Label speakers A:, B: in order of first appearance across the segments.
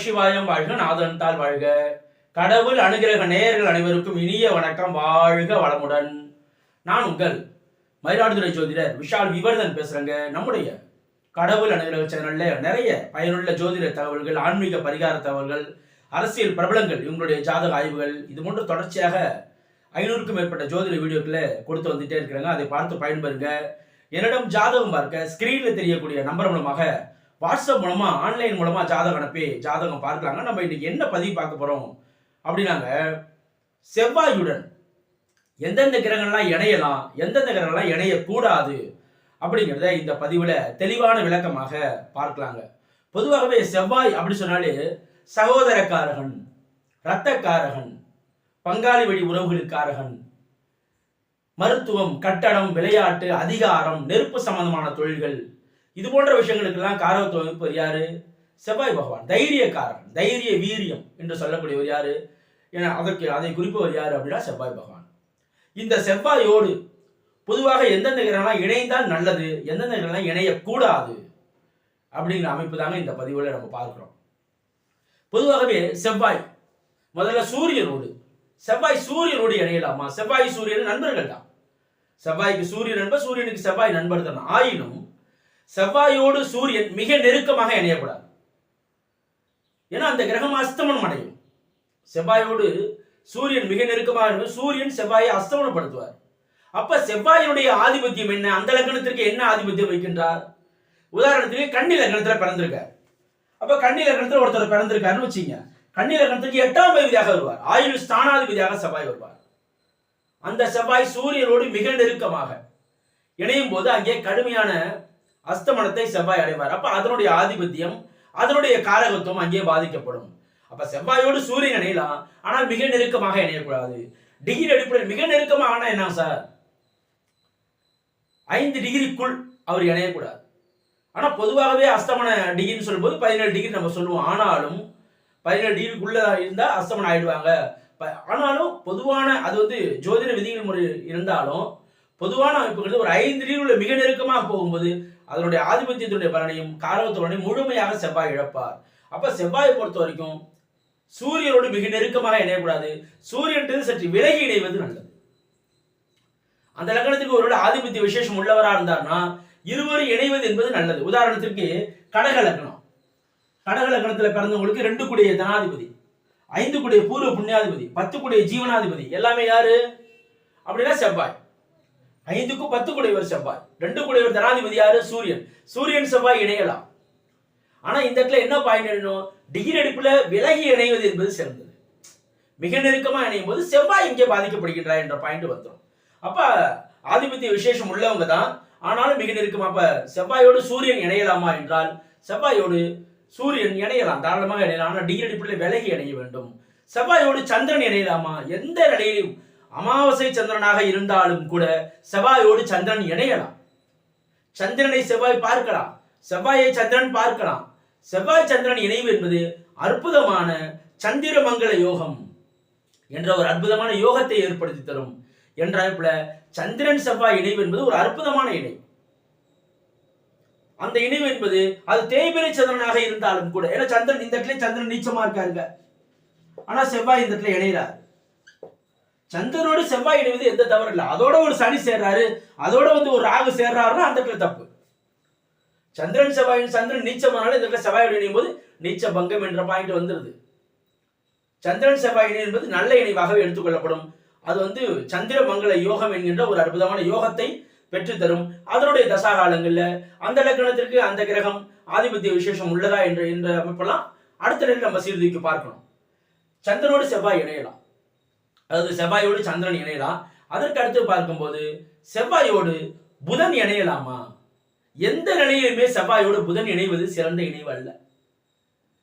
A: நமசிவாயம் வாழ்க நாதன்தால் வாழ்க. கடவுள் அனுகிரக நேயர்கள் அனைவருக்கும் இனிய வணக்கம். வாழ்க வளமுடன். நான் உங்கள் மயிலாடுதுறை ஜோதிடர் விஷால் விவர்தன் பேசுறேங்க. நம்முடைய கடவுள் அனுகிரக சேனல்ல நிறைய பயனுள்ள ஜோதிட தகவல்கள் ஆன்மீக பரிகார தகவல்கள் அரசியல் பிரபலங்கள் இவங்களுடைய ஜாதக ஆய்வுகள் இது போன்ற தொடர்ச்சியாக ஐநூறுக்கும் மேற்பட்ட ஜோதிட வீடியோக்களை கொடுத்து வந்துட்டே இருக்கிறாங்க. அதை பார்த்து பயன்பெறுங்க. என்னிடம் ஜாதகம் பார்க்க ஸ்கிரீனில் தெரியக்கூடிய நம்பர் மூலமாக வாட்ஸ்அப் மூலமா ஆன்லைன் மூலமா ஜாதகம் அனுப்பி ஜாதகம் பார்க்கலாங்க நம்ம இன்னைக்கு என்ன பதிவு பார்க்க போறோம்? அப்படின்னாங்க செவ்வாயுடன் எந்தெந்த கிரகங்கள்லாம் இணையலாம் எந்தெந்த கிரகங்கள்லாம் இணையக்கூடாது அப்படிங்கிறத இந்த பதிவுல தெளிவான விளக்கமாக பார்க்கலாங்க. பொதுவாகவே செவ்வாய் அப்படி சொன்னாலே சகோதரக்காரகன் இரத்தக்காரகன் பங்காளி வழி உறவுகளுக்காரகன் மருத்துவம் கட்டடம் விளையாட்டு அதிகாரம் நெருப்பு சம்பந்தமான தொழில்கள் இது போன்ற விஷயங்களுக்கெல்லாம் காரகத்துவம் இருப்பவர் யாரு? செவ்வாய் பகவான். தைரியக்காரன் தைரிய வீரியம் என்று சொல்லக்கூடியவர் யாரு? ஏன்னா அதற்கு அதை குறிப்பவர் யாரு அப்படின்னா செவ்வாய் பகவான். இந்த செவ்வாயோடு பொதுவாக எந்தெந்த கிரகம்லாம் இணைந்தால் நல்லது எந்தெந்த கிரகம்லாம் இணையக்கூடாது அப்படிங்கிற அமைப்பு தாங்க இந்த பதிவுல நம்ம பார்க்கிறோம். பொதுவாகவே செவ்வாய் முதல்ல சூரியனோடு. செவ்வாய் சூரியனோடு இணையலாமா? செவ்வாய் சூரியன் நண்பர்கள் தான். செவ்வாய்க்கு சூரியன் நண்பர் சூரியனுக்கு செவ்வாய் நண்பர் தான். ஆயினும் செவ்வாயோடு சூரியன் மிக நெருக்கமாக இணையக்கூடாது. ஏன்னா அந்த கிரகம் அஸ்தமனம் அடையும். செவ்வாயோடு சூரியன் மிக நெருக்கமாக சூரியன் செவ்வாயை அஸ்தமனப்படுத்துவார். அப்ப செவ்வாயினுடைய ஆதிபத்தியம் என்ன? அந்த லக்னத்திற்கு என்ன ஆதிபத்தியம் வைக்கின்றார்? உதாரணத்துக்கு கண்ணி லக்னத்துல பிறந்திருக்கார். அப்ப கண்ணி லக்னத்துல ஒருத்தர் பிறந்திருக்காருன்னு வச்சுங்க. கண்ணி லக்னத்துக்கு எட்டாம் பகுதியாக வருவார். ஆயுள் ஸ்தானாதிபதியாக செவ்வாய் வருவார். அந்த செவ்வாய் சூரியனோடு மிக நெருக்கமாக இணையும் போது அங்கே கடுமையான அஸ்தமனத்தை செவ்வாய் அடைவார். அப்ப அதனுடைய ஆதிபத்தியம் அதனுடைய காரகத்துவம் அங்கே பாதிக்கப்படும். அப்ப செவ்வாயோடு சூரியன் இணையலாம். ஆனால் மிக நெருக்கமாக இணையக்கூடாது. டிகிரி அடிப்படையில் மிக நெருக்கமாக என்ன சார்? ஐந்து டிகிரிக்குள் அவர் இணையக்கூடாது. ஆனால் பொதுவாகவே அஸ்தமன டிகிரின்னு சொல்லும்போது பதினேழு டிகிரி நம்ம சொல்லுவோம். ஆனாலும் பதினேழு டிகிரிக்குள்ளே இருந்தால் அஸ்தமனம் ஆயிடுவாங்க. ஆனாலும் பொதுவான அது வந்து ஜோதிட விதிகள் முறை இருந்தாலும் பொதுவான அமைப்புகள் ஒரு ஐந்து டிகிரி உள்ள மிக நெருக்கமாக போகும்போது அதனுடைய ஆதிபத்தியத்தினுடைய பலனையும் காரவத்தோடனையும் முழுமையாக செவ்வாய் இழப்பார். அப்ப செவ்வாயை பொறுத்த வரைக்கும் சூரியனோடு மிக நெருக்கமாக இணையக்கூடாது. சூரியன் சற்று விலகி இணைவது நல்லது. அந்த லக்னத்துக்கு ஒருவேளை ஆதிபத்திய விசேஷம் உள்ளவராக இருந்தார்னா இருவரும் இணைவது என்பது நல்லது. உதாரணத்திற்கு கடக லக்னம் கடக லக்னத்துல பிறந்தவங்களுக்கு ரெண்டு கூடிய தனாதிபதி ஐந்து கூடிய பூர்வ புண்ணியாதிபதி பத்து கூடிய ஜீவனாதிபதி. எல்லாமே யாரு? அப்படின்னா செவ்வாய். ஐந்துக்கும் பத்து குடைவர் செவ்வாய். ரெண்டு குடைவர் தனாதிபதி யாரு? சூரியன். சூரியன் செவ்வாய் இணையலாம். ஆனா இந்த இடத்துல என்ன பாயிண்ட் எழுதணும் டிகிரி அடிப்புல விலகி இணைவது என்பது சிறந்தது. மிக நெருக்கமா இணையும் போது செவ்வாய் இங்கே பாதிக்கப்படுகின்றார் என்ற பாயிண்ட் வந்துடும் அப்ப ஆதிபத்திய விசேஷம் உள்ளவங்க தான். ஆனாலும் மிக நெருக்கமா அப்ப செவ்வாயோடு சூரியன் இணையலாமா என்றால் செவ்வாயோடு சூரியன் இணையலாம். தாராளமாக இணையலாம். ஆனால் டிகிரி அடிப்படையில் விலகி இணைய வேண்டும். செவ்வாயோடு சந்திரன் இணையலாமா? எந்த நிலையிலும் அமாவாசை சந்திரனாக இருந்தாலும் கூட செவ்வாயோடு சந்திரன் இணையலாம். சந்திரனை செவ்வாய் பார்க்கலாம். செவ்வாயை சந்திரன் பார்க்கலாம். செவ்வாய் சந்திரன் இணைவு என்பது அற்புதமான சந்திரமங்கல யோகம் என்ற ஒரு அற்புதமான யோகத்தை ஏற்படுத்தி தரும் என்ற அமைப்புல சந்திரன் செவ்வாய் இணைவு என்பது ஒரு அற்புதமான இணை. அந்த இணைவு என்பது அது தேய்பிரை சந்திரனாக இருந்தாலும் கூட ஏன்னா சந்திரன் இந்த இடத்துல சந்திரன் நீச்சமா இருக்காருங்க. ஆனா செவ்வாய் இந்த இடத்துல இணைகிறார் சந்திரனோடு செவ்வாய் இணைவது எந்த தவறு இல்லை. அதோட ஒரு சனி சேர்றாரு அதோட வந்து ஒரு ராகு சேர்றாருன்னா அந்த இடத்துல தப்பு. சந்திரன் செவ்வாய் சந்திரன் நீச்சமானாலும் இந்த இடத்துல செவ்வாய் இணையும் போது நீச்ச பங்கம் என்ற பாயிண்ட் வந்துருது. சந்திரன் செவ்வாய் இணை என்பது நல்ல இணைவாகவே எடுத்துக்கொள்ளப்படும். அது வந்து சந்திர மங்கள யோகம் என்கின்ற ஒரு அற்புதமான யோகத்தை பெற்றுத்தரும். அதனுடைய தசாகாலங்கள்ல அந்த லக்னத்திற்கு அந்த கிரகம் ஆதிபத்திய விசேஷம் உள்ளதா என்ற என்ற அமைப்பெல்லாம் அடுத்த நிலையில் நம்ம சீர்தூக்கி பார்க்கணும். சந்திரனோடு செவ்வாய் இணையலாம். அதாவது செவ்வாயோடு சந்திரன் இணையலாம். அதற்கு அடுத்து பார்க்கும்போது செவ்வாயோடு புதன் இணையலாமா? எந்த நிலையிலுமே செவ்வாயோடு புதன் இணைவது சிறந்த இணைவு அல்ல.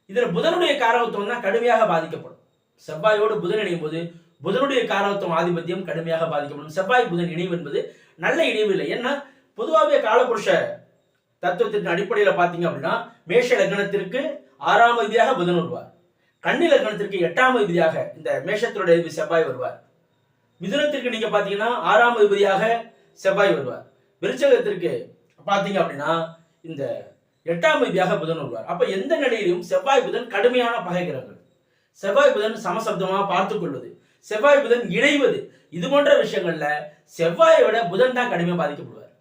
A: இதில் புதனுடைய காரகத்துவம் தான் கடுமையாக பாதிக்கப்படும். செவ்வாயோடு புதன் இணையும் போது புதனுடைய காரகத்துவம் ஆதிபத்தியம் கடுமையாக பாதிக்கப்படும். செவ்வாய் புதன் இணைவு என்பது நல்ல இணைவு இல்லை. ஏன்னா பொதுவாகவே காலபுருஷ தத்துவத்தின் அடிப்படையில் பார்த்தீங்க அப்படின்னா மேஷ லக்னத்திற்கு ஆறாம் அதிபதியாக புதன் வருவார். கண்ணிலக்கணத்திற்கு எட்டாம் அதிபதியாக இந்த மேஷத்தினுடைய அதிபதி செவ்வாய் வருவார். மிதுனத்திற்கு நீங்க பாத்தீங்கன்னா ஆறாம் அதிபதியாக செவ்வாய் வருவார். விருச்சகத்திற்கு பாத்தீங்க அப்படின்னா இந்த எட்டாம் அதிபதியாக புதன் வருவார். அப்ப எந்த நிலையிலும் செவ்வாய் புதன் கடுமையான பகை கிரகங்கள். செவ்வாய் புதன் சமசப்தமாக பார்த்துக் கொள்வது. செவ்வாய் புதன் இணைவது. இது போன்ற விஷயங்கள்ல செவ்வாயை விட புதன் தான் கடுமையாக பாதிக்கப்படுவார்.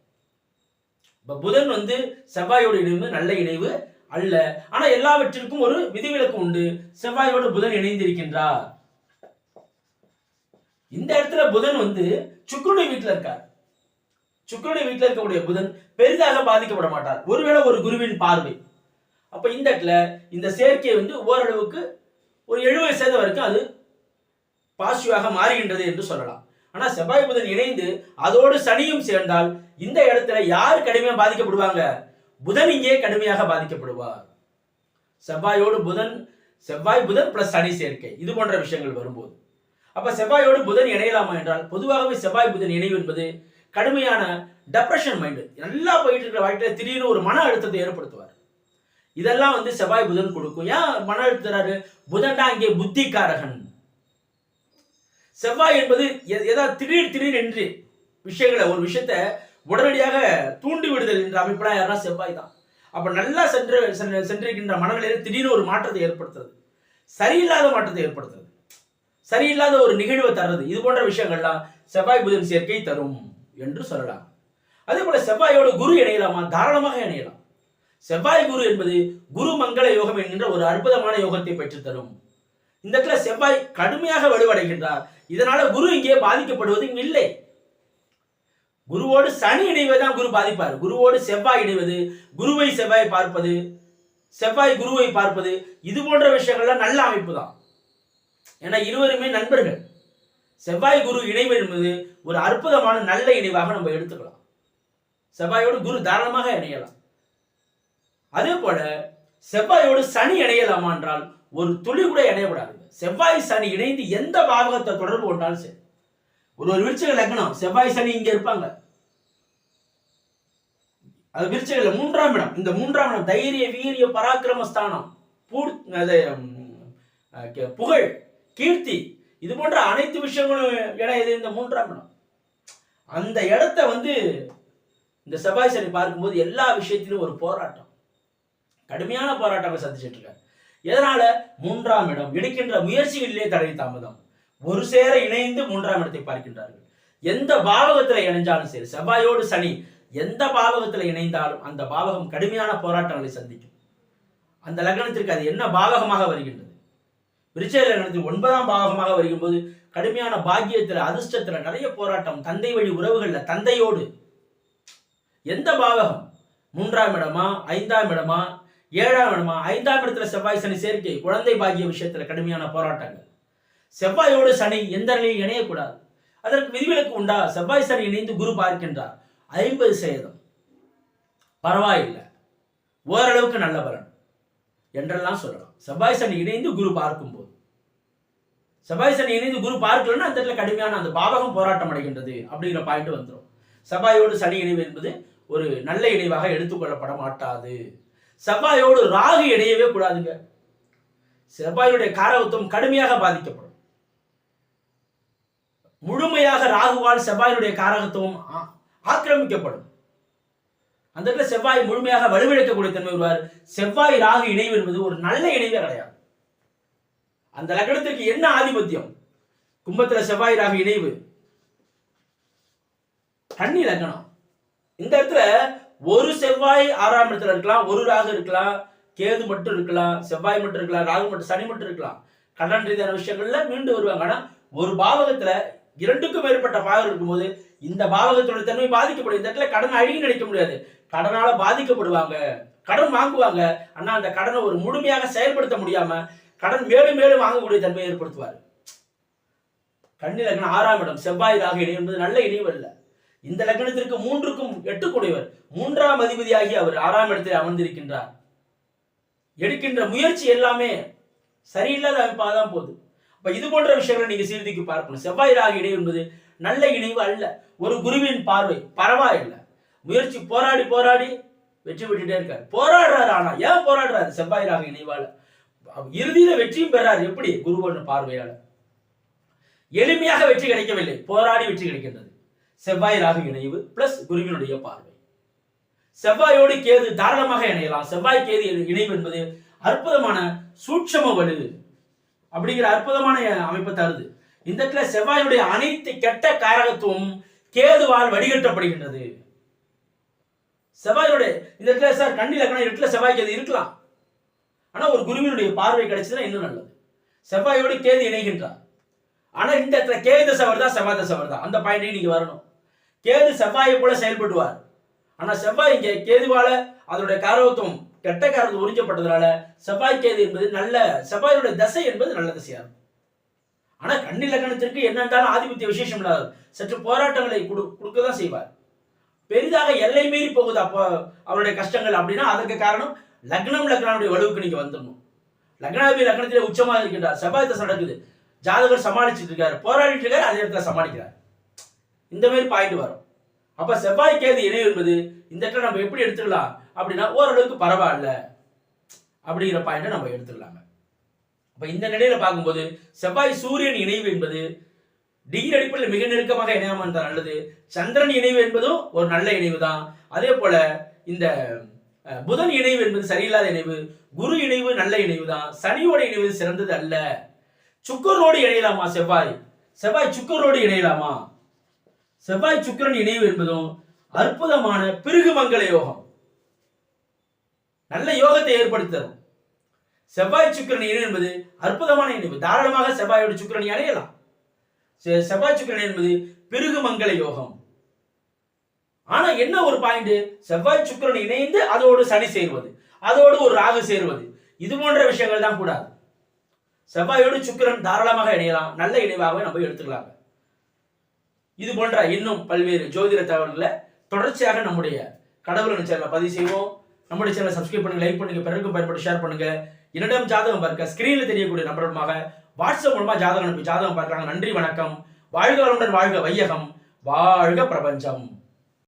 A: இப்ப புதன் வந்து செவ்வாயோட இணைவு நல்ல இணைவு அல்ல. ஆனா எல்லாவற்றிற்கும் ஒரு விதிவிலக்கு உண்டு. செவ்வாயோடு புதன் இணைந்திருக்கின்றார். இந்த இடத்துல புதன் வந்து சுக்கிரனுடைய வீட்டுல இருக்கார். சுக்கிரனுடைய வீட்டில் இருக்கக்கூடிய புதன் பெரிதாக பாதிக்கப்பட மாட்டார். ஒருவேளை ஒரு குருவின் பார்வை. அப்ப இந்த இடத்துல இந்த சேர்க்கை வந்து ஓரளவுக்கு ஒரு எழுபது சதவீதம் வரைக்கும் அது பாசிட்டிவாக மாறுகின்றது என்று சொல்லலாம். ஆனா செவ்வாய் புதன் இணைந்து அதோடு சனியும் சேர்ந்தால் இந்த இடத்துல யார் கடுமையாக பாதிக்கப்படுவாங்க? புதன் இங்கே கடுமையாக பாதிக்கப்படுவார். செவ்வாயோடு புதன் செவ்வாய் புதன் பிளஸ் சனி சேர்க்கை. இது போன்ற விஷயங்கள் வரும்போது. அப்ப செவ்வாயோடு புதன் இணையலாமா என்றால் பொதுவாகவே செவ்வாய் புதன் இணைவு என்பது கடுமையான டெப்ரெஷன் மைண்டு நல்லா போயிட்டு இருக்கிற வாழ்க்கையில திடீர்னு ஒரு மன அழுத்தத்தை ஏற்படுத்துவார். இதெல்லாம் வந்து செவ்வாய் புதன் கொடுக்கும். ஏன் மன அழுத்துறாரு? புதன்டா இங்கே புத்திகாரகன் செவ்வாய் என்பது எ- ஏதாவது திடீர் திடீர் என்று விஷயங்களை ஒரு விஷயத்த உடனடியாக தூண்டி விடுதல் என்ற அமைப்பெல்லாம் யாருன்னா செவ்வாய் தான். அப்போ நல்லா சென்று சென்றிருக்கின்ற மனநிலையில் திடீர்னு ஒரு மாற்றத்தை ஏற்படுத்துறது. சரியில்லாத மாற்றத்தை ஏற்படுத்துறது. சரியில்லாத ஒரு நிகழ்வை தர்றது. இது போன்ற விஷயங்கள்லாம் செவ்வாய் புதன் சேர்க்கை தரும் என்று சொல்லலாம். அதே போல செவ்வாயோட குரு இணையலாமா? தாராளமாக இணையலாம். செவ்வாய் குரு என்பது குரு மங்கள யோகம் என்கின்ற ஒரு அற்புதமான யோகத்தை பெற்று தரும் இந்த இடத்துல செவ்வாய் கடுமையாக வலுவடைகின்றார். இதனால குரு இங்கே பாதிக்கப்படுவது இல்லை. குருவோடு சனி இணைவது தான் குரு பாதிப்பார். குருவோடு செவ்வாய் இணைவது குருவை செவ்வாய் பார்ப்பது செவ்வாய் குருவை பார்ப்பது இது போன்ற விஷயங்கள்லாம் நல்ல அமைப்பு தான். ஏன்னா இருவருமே நண்பர்கள். செவ்வாய் குரு இணைவு என்பது ஒரு அற்புதமான நல்ல இணைவாக நம்ம எடுத்துக்கலாம். செவ்வாயோடு குரு தாராளமாக இணையலாம். அதே போல செவ்வாயோடு சனி இணையலாமா என்றால் ஒரு துளி கூட இணையப்படாது செவ்வாய் சனி இணைந்து எந்த பாவகத்தை தொடர்பு கொண்டாலும் சரி. ஒரு ஒரு விருச்சிக லக்னம் செவ்வாய் சனி இங்க இருப்பாங்க. அது விருச்சிகல மூன்றாம் இடம். இந்த மூன்றாம் இடம் தைரிய வீரிய பராக்கிரம ஸ்தானம். புகழ் கீர்த்தி. இது போன்ற அனைத்து விஷயங்களும் இடம் எது இந்த மூன்றாம் இடம். அந்த இடத்த வந்து இந்த செவ்வாய் சனி பார்க்கும்போது எல்லா விஷயத்திலும் ஒரு போராட்டம். கடுமையான போராட்டங்கள் சந்திச்சிட்டு இருக்காரு. எதனால? மூன்றாம் இடம். எடுக்கின்ற முயற்சிகளிலே தடை தாமதம். ஒரு சேர இணைந்து மூன்றாம் இடத்தை பார்க்கின்றார்கள். எந்த பாவகத்துல இணைஞ்சாலும் சரி செவ்வாயோடு சனி எந்த பாவகத்துல இணைந்தாலும் அந்த பாவகம் கடுமையான போராட்டங்களை சந்திக்கும். அந்த லக்னத்திற்கு அது என்ன பாவகமாக வருகின்றது? விருச்சய லக்னத்தில் ஒன்பதாம் பாவகமாக வரும்போது கடுமையான பாக்கியத்துல அதிர்ஷ்டத்துல நிறைய போராட்டம் தந்தை வழி உறவுகள்ல தந்தையோடு. எந்த பாவகம்? மூன்றாம் இடமா ஐந்தாம் இடமா ஏழாம் இடமா ஐந்தாம் இடத்துல செவ்வாய் சனி சேர்க்கை குழந்தை பாக்கிய விஷயத்துல கடுமையான போராட்டங்கள். செவ்வாயோடு சனி எந்த நிலையில் இணையக்கூடாது. அதற்கு விதிவிலக்கு உண்டா? செவ்வாய் சனி இணைந்து குரு பார்க்கின்றார். ஐம்பது சதவீதம். பரவாயில்லை. ஓரளவுக்கு நல்ல பலன். என்றெல்லாம் சொல்லலாம். செவ்வாய் சனி இணைந்து குரு பார்க்கும்போது. செவ்வாய் சனி இணைந்து குரு பார்க்கலன்னா அந்த இடத்துல கடுமையான அந்த பாவகம் போராட்டம் அடைகின்றது அப்படிங்கிற பாயிண்ட் வந்துடும் செவ்வாயோடு சனி இணைவு என்பது ஒரு நல்ல இணைவாக எடுத்துக்கொள்ளப்பட மாட்டாது. செவ்வாயோடு ராகு இணையவே கூடாதுங்க. செவ்வாயுடைய காரவத்துவம் கடுமையாக பாதிக்கப்படும். முழுமையாக ராகுவால் செவ்வாயினுடைய காரகத்துவம் ஆக்கிரமிக்கப்படும். அந்த இடத்துல செவ்வாய் முழுமையாக வலுவிழக்கக்கூடிய தன்மை வருவார். செவ்வாய் ராகு இணைவு என்பது ஒரு நல்ல இணைவே கிடையாது அந்த லக்னத்திற்கு என்ன ஆதிபத்தியம்? கும்பத்துல செவ்வாய் ராகு இணைவு. தண்ணி லக்னம் இந்த இடத்துல ஒரு செவ்வாய் ஆறாம் இடத்துல இருக்கலாம் ஒரு ராகு இருக்கலாம் கேது மட்டும் இருக்கலாம் செவ்வாய் மட்டும் இருக்கலாம் ராகு மட்டும் சனி மட்டும் இருக்கலாம். கடன் ரீதியான விஷயங்கள்ல மீண்டு வருவாங்க. ஆனா ஒரு பாவகத்துல இரண்டுக்கும் மேற்பட்ட பாவகம் இருக்கும்போது இந்த பாவகத்தோட தன்மை பாதிக்கப்படும். இந்த இடத்துல கடன் அழுகி நினைக்க முடியாது. கடனால பாதிக்கப்படுவாங்க. கடன் வாங்குவாங்க. ஆனா அந்த கடனை ஒரு முழுமையாக செயல்படுத்த முடியாம கடன் மேலும் மேலும் வாங்கக்கூடிய தன்மையை ஏற்படுத்துவார். கண்ணில் லக்னம் ஆறாம் இடம் செவ்வாய் ராக இணை என்பது நல்ல இணைவு அல்ல. இந்த லக்னத்திற்கு மூன்றுக்கும் எட்டு மூன்றாம் அதிபதியாகி அவர் ஆறாம் இடத்தில் அமர்ந்திருக்கின்றார். எடுக்கின்ற முயற்சி எல்லாமே சரியில்லாத அமைப்பாக தான் போகுது. இப்போ இது போன்ற விஷயங்களை நீங்க சீர்தூக்கி பார்க்கணும். செவ்வாய் ராகு இணை என்பது நல்ல இணைவு அல்ல. ஒரு குருவின் பார்வை பரவாயில்லை. முயற்சி போராடி போராடி வெற்றி பெற்றுட்டே இருக்காரு. போராடுறாரு ஆனா ஏன் போராடுறாரு? செவ்வாய் ராகு இணைவால. இறுதியில வெற்றியும் பெறாரு. எப்படி? குருவன் பார்வையால. எளிமையாக வெற்றி கிடைக்கவில்லை. போராடி வெற்றி கிடைக்கின்றது. செவ்வாய் ராகு இணைவு பிளஸ் குருவினுடைய பார்வை. செவ்வாயோடு கேது தாராளமாக இணையலாம். செவ்வாய் கேது இணைவு என்பது அற்புதமான சூட்சம வலு அப்படிங்கிற அற்புதமான அமைப்பை தருது. இந்த இடத்துல செவ்வாயுடைய அனைத்து கெட்ட காரகத்துவம் கேதுவால் வடிகட்டப்படுகின்றது. செவ்வாயுடைய இந்த இடத்துல சார் கண்ணில் லக்னம் இடத்துல செவ்வாய் கேது இருக்கலாம். ஆனா ஒரு குருவினுடைய பார்வை கிடைச்சதுன்னா இன்னும் நல்லது. செவ்வாயோடு கேது இணைகின்றார். ஆனா இந்த இடத்துல கேது தசை தான் செவ்வாய் தசை வருதா அந்த பாயிண்டையும் நீங்க வரணும். கேது செவ்வாயை போல செயல்படுவார். ஆனா செவ்வாய் இங்க கேதுவால அதனுடைய காரகத்துவம் கெட்ட காரத்துவம் உறிஞ்சப்பட்டதுனால செவ்வாய் கேது என்பது நல்ல செவ்வாயுடைய தசை என்பது நல்ல தசையா இருக்கும் ஆனா கண்ணி லக்கணத்திற்கு என்னென்றாலும் ஆதிபத்திய விசேஷம் இல்லாத சற்று போராட்டங்களை கொடு கொடுக்க தான் செய்வார். பெரிதாக எல்லை மீறி போகுது அப்போ அவருடைய கஷ்டங்கள் அப்படின்னா அதற்கு காரணம் லக்னம் லக்னாவுடைய வலுவுக்கு நீங்க வந்துடணும். லக்னாபி லக்னத்திலே உச்சமாக இருக்கின்றார். செவ்வாய் தசை நடக்குது. ஜாதகர் சமாளிச்சுட்டு இருக்காரு. போராடிட்டு இருக்காரு அதே இடத்துல சமாளிக்கிறார். இந்த மாதிரி பாயிண்ட் வரும். அப்ப செவ்வாய் கேது இணைவு என்பது இந்த இடத்துல நம்ம எப்படி எடுத்துக்கலாம் அப்படின்னா ஓரளவுக்கு பரவாயில்ல. அப்படிங்கிற பாயிண்ட்டை நம்ம எடுத்துக்கலாங்க. அப்போ இந்த நிலையில பார்க்கும்போது செவ்வாய் சூரியன் இணைவு என்பது டிகிரி அடிப்படையில் மிக நெருக்கமாக இணையாமல் இருந்தால் நல்லது. சந்திரன் இணைவு என்பதும் ஒரு நல்ல இணைவு தான் அதே போல இந்த புதன் இணைவு என்பது சரியில்லாத இணைவு குரு இணைவு நல்ல இணைவு தான் சனியோட இணைவு சிறந்தது அல்ல. சுக்கரோடு இணையலாமா செவ்வாய்? செவ்வாய் சுக்கரோடு இணையலாமா? செவ்வாய் சுக்கிரன் இணைவு என்பதும் அற்புதமான பிருகுமங்கல யோகம். நல்ல யோகத்தை ஏற்படுத்தும் செவ்வாய் சுக்கிரன் இணை என்பது அற்புதமான இணைவு தாராளமாக செவ்வாயோட சுக்கிரனை அடையலாம். செ- செவ்வாய் சுக்கிரன் என்பது பிருகுமங்கல யோகம். ஆனா என்ன ஒரு பாயிண்ட் செவ்வாய் சுக்கரன் இணைந்து அதோடு சனி சேருவது. அதோடு ஒரு ராகு சேருவது. இது போன்ற விஷயங்கள் தான் கூடாது. செவ்வாயோடு சுக்கிரன் தாராளமாக இணையலாம். நல்ல இணைவாகவே நம்ம எடுத்துக்கலாம் இது போன்ற இன்னும் பல்வேறு ஜோதிட தகவல்களை தொடர்ச்சியாக நம்முடைய கடவுள் சேனலை பதிவு செய்வோம். நம்முடைய சேனலை சப்ஸ்கிரைப் பண்ணுங்க லைக் பண்ணுங்க பிறருக்கு பயன்பட்டு ஷேர் பண்ணுங்க. என்னிடம் ஜாதகம் பார்க்க ஸ்கிரீனில் தெரியக்கூடிய நம்பர் மூலமாக வாட்ஸ்அப் மூலமா ஜாதகம் அனுப்பி ஜாதகம் பார்க்குறாங்க நன்றி வணக்கம். வாழ்க வளமுடன் வாழ்க வையகம். வாழ்க பிரபஞ்சம்.